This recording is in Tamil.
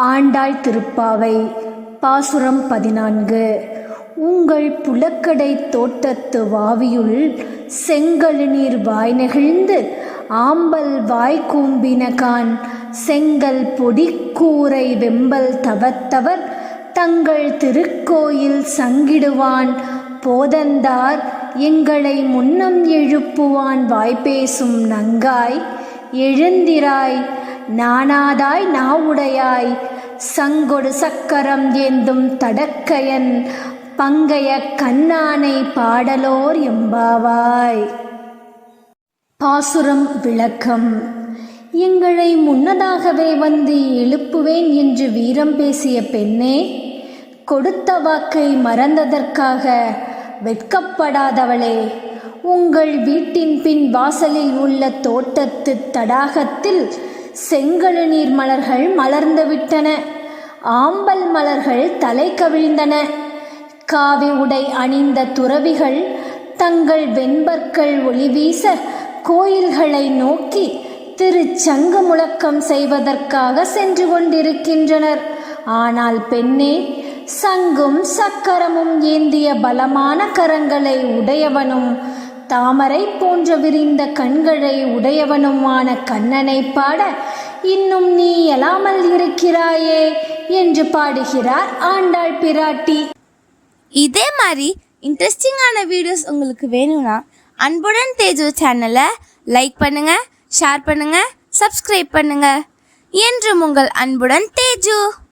ஆண்டாள் திருப்பாவை பாசுரம் பதினான்கு. உங்கள் புலக்கடை தோட்டத்து வாவியுள் செங்கழுநீர் வாய் நெகிழ்ந்து ஆம்பல் வாய் கூம்பினகான் செங்கல் பொடிக்கூரை வெம்பல் தவத்தவர் தங்கள் திருக்கோயில் சங்கிடுவான். போதந்தார் எங்களை முன்னம் எழுப்புவான். வாய்ப்பேசும் நங்காய் எழுந்திராய் நானாதாய் நாவுடையாய். சங்கொடு சக்கரம் ஏந்தும் தடக்கையன் பங்கைய கண்ணானை பாடலோர் எம்பாவாய். பாசுரம் விளக்கம். எங்களை முன்னதாகவே வந்து எழுப்புவேன் என்று வீரம் பேசிய பெண்ணே கொடுத்த வாக்கை மறந்ததற்காக வெட்கப்படாதவளே உங்கள் வீட்டின் பின் வாசலில் உள்ள தோட்டத்து தடாகத்தில் செங்கழுநீர் மலர்கள் மலர்ந்துவிட்டன. ஆம்பல் மலர்கள் தலை கவிழ்ந்தன காவி உடை அணிந்த துறவிகள் தங்கள் வெண்பற்கள் ஒளி வீச கோயில்களை நோக்கி திருச்சங்கு முழக்கம் செய்வதற்காக சென்று கொண்டிருக்கின்றனர். ஆனால் பெண்ணே சங்கும் சக்கரமும் ஏந்திய பலமான கரங்களை உடையவனும் தாமரை போன்ற விரிந்த கண்களை உடையவனுமான கண்ணனை பாட இன்னும் நீ எழாமல் இருக்கிறாயே என்று பாடுகிறார் ஆண்டாள் பிராட்டி. இதே மாதிரி இன்ட்ரெஸ்டிங்கான வீடியோஸ் உங்களுக்கு வேணும்னா அன்புடன் தேஜு சேனலை லைக் பண்ணுங்க ஷேர் பண்ணுங்க சப்ஸ்கிரைப் பண்ணுங்க. என்றும் உங்கள் அன்புடன் தேஜு.